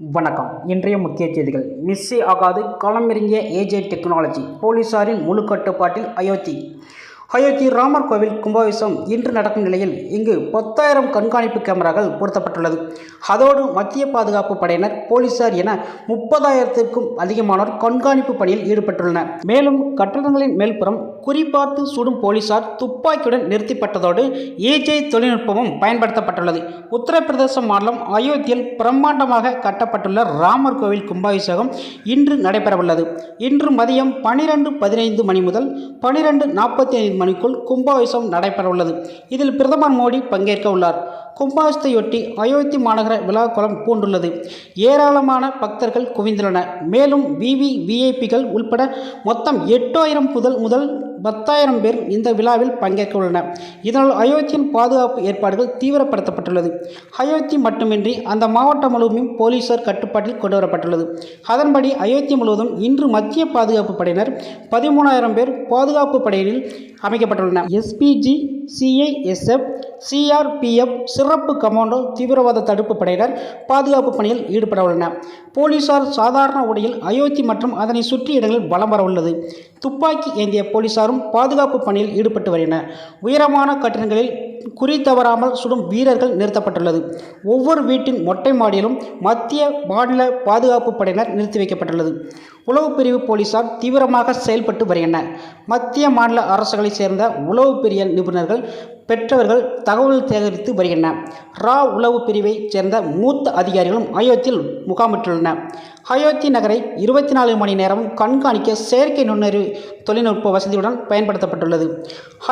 வணக்கம். இன்றைய முக்கிய செய்திகள். மிஸ்ஸே ஆகாது களமிறங்கிய ஏஜே டெக்னாலஜி. போலீசாரின் முழு கட்டுப்பாட்டில் அயோத்தி. அயோத்தி ராமர் கோவில் கும்பாபிஷம் இன்று நடக்கும் நிலையில் இங்கு பத்தாயிரம் கண்காணிப்பு கேமராக்கள் பொருத்தப்பட்டுள்ளது. அதோடு மத்திய பாதுகாப்பு படையினர் போலீசார் என முப்பதாயிரத்திற்கும் அதிகமானோர் கண்காணிப்பு பணியில் ஈடுபட்டுள்ளனர். மேலும் கட்டடங்களின் மேல்புறம் குறிபார்த்து சுடும் போலீசார் துப்பாக்கியுடன் நிறுத்தப்பட்டதோடு ஏஜே தொழில்நுட்பமும் பயன்படுத்தப்பட்டுள்ளது. உத்தரப்பிரதேச மாநிலம் அயோத்தியில் பிரம்மாண்டமாக கட்டப்பட்டுள்ள ராமர் கோவில் கும்பாபிஷேகம் இன்று நடைபெறவுள்ளது. இன்று மதியம் பனிரெண்டு பதினைந்து மணி முதல் பனிரெண்டு நாற்பத்தி ஐந்து மணிக்குள் கும்பாபிஷேகம் நடைபெறவுள்ளது. இதில் பிரதமர் மோடி பங்கேற்க உள்ளார் கும்பாபிஷத்தையொட்டி அயோத்தி மாநகர விழாக்குளம் பூண்டுள்ளது. ஏராளமான பக்தர்கள் குவிந்துள்ளனர். மேலும் விவி விஐபிகள் உள்பட மொத்தம் எட்டாயிரம் முதல் முதல் பத்தாயிரம் பேர் இந்த விழாவில் பங்கேற்க உள்ளனர். இதனால் அயோத்தியின் பாதுகாப்பு ஏற்பாடுகள் தீவிரப்படுத்தப்பட்டுள்ளது. அயோத்தி மட்டுமின்றி அந்த மாவட்டம் முழுவதும் போலீசார் கட்டுப்பாட்டில் கொண்டு வரப்பட்டுள்ளது அதன்படி அயோத்தி முழுவதும் இன்று மத்திய பாதுகாப்பு படையினர் பதிமூணாயிரம் பேர் பாதுகாப்பு படையினில் அமைக்கப்பட்டுள்ளனர். எஸ்பிஜி சிஐஎஸ்எஃப் சிஆர்பிஎஃப் சிறப்பு கமாண்டோ தீவிரவாத தடுப்பு படையினர் பாதுகாப்பு பணியில் ஈடுபட உள்ளனர். போலீசார் சாதாரண உடையில் அயோத்தி மற்றும் அதனை சுற்றி இடங்களில் வலம் வர உள்ளது. துப்பாக்கி ஏந்திய போலீசாரும் பாதுகாப்பு பணியில் ஈடுபட்டு வருகின்றனர். உயரமான கட்டிடங்களில் குறி தவறாமல் சுடும் வீரர்கள் நிறுத்தப்பட்டுள்ளது. ஒவ்வொரு வீட்டின் மொட்டை மாடியிலும் மத்திய மாநில பாதுகாப்பு படையினர் நிறுத்தி வைக்கப்பட்டுள்ளது. உளவு பிரிவு போலீசார் தீவிரமாக செயல்பட்டு வருகின்றனர். மத்திய மாநில அரசுகளைச் சேர்ந்த உளவு பிரிய நிபுணர்கள் பெற்றவர்கள் தகவல் சேகரித்து வருகின்றனர் ரா உளவு பிரிவைச் சேர்ந்த மூத்த அதிகாரிகளும் அயோத்தியில் முகாமிட்டுள்ளனர். அயோத்தி நகரை இருபத்தி நாலு மணி நேரமும் கண்காணிக்க செயற்கை நுண்ணறிவு தொழில்நுட்ப வசதியுடன் பயன்படுத்தப்பட்டுள்ளது.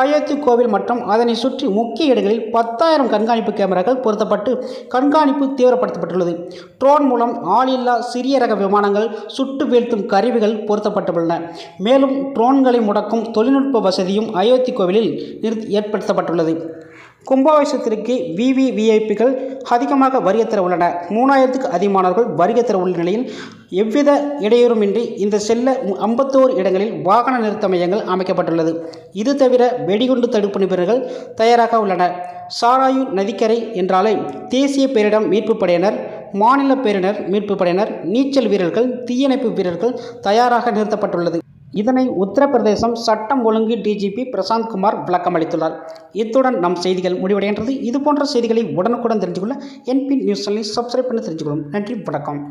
அயோத்தி கோவில் மற்றும் அதனை சுற்றி முக்கிய இடங்களில் பத்தாயிரம் கண்காணிப்பு கேமராக்கள் பொருத்தப்பட்டு கண்காணிப்பு தீவிரப்படுத்தப்பட்டுள்ளது. ட்ரோன் மூலம் ஆளில்லா சிறிய ரக விமானங்கள் சுட்டு வீழ்த்தும் கருவிகள் பொருத்தப்பட்டுள்ளன. மேலும் ட்ரோன்களை முடக்கும் தொழில்நுட்ப வசதியும் அயோத்தி கோவிலில் நிறுத்தி ஏற்படுத்தப்பட்டுள்ளது கும்பாபிஷேகத்திற்கு விவிவிஐபிகள் அதிகமாக வருகை தர உள்ளன. மூணாயிரத்துக்கு அதிகமானவர்கள் வருகை தர உள்ள நிலையில் எவ்வித இடையூறுமின்றி இந்த செல்ல ஐம்பத்தோரு இடங்களில் வாகன நிறுத்த மையங்கள் அமைக்கப்பட்டுள்ளது. இது தவிர வெடிகுண்டு தடுப்பு நிபுணர்கள் தயாராக உள்ளனர். சாராயு நதிக்கரை என்றாலே தேசிய பேரிடம் மீட்புப் படையினர் மாநில பேரிடர் மீட்புப் படையினர் நீச்சல் வீரர்கள் தீயணைப்பு வீரர்கள் தயாராக நிறுத்தப்பட்டுள்ளது. இதனை உத்தரப்பிரதேசம் சட்டம் ஒழுங்கு டிஜிபி பிரசாந்த் குமார் விளக்கம் அளித்துள்ளார் இத்துடன் நம் செய்திகள் முடிவடைகின்றது. இது போன்ற செய்திகளை உடனுக்குடன் தெரிஞ்சுக்கொள்ள என்பி நியூஸ் சேனலை சப்ஸ்கிரைப் பண்ணி தெரிஞ்சுக்கொள்ளும் நன்றி வணக்கம்.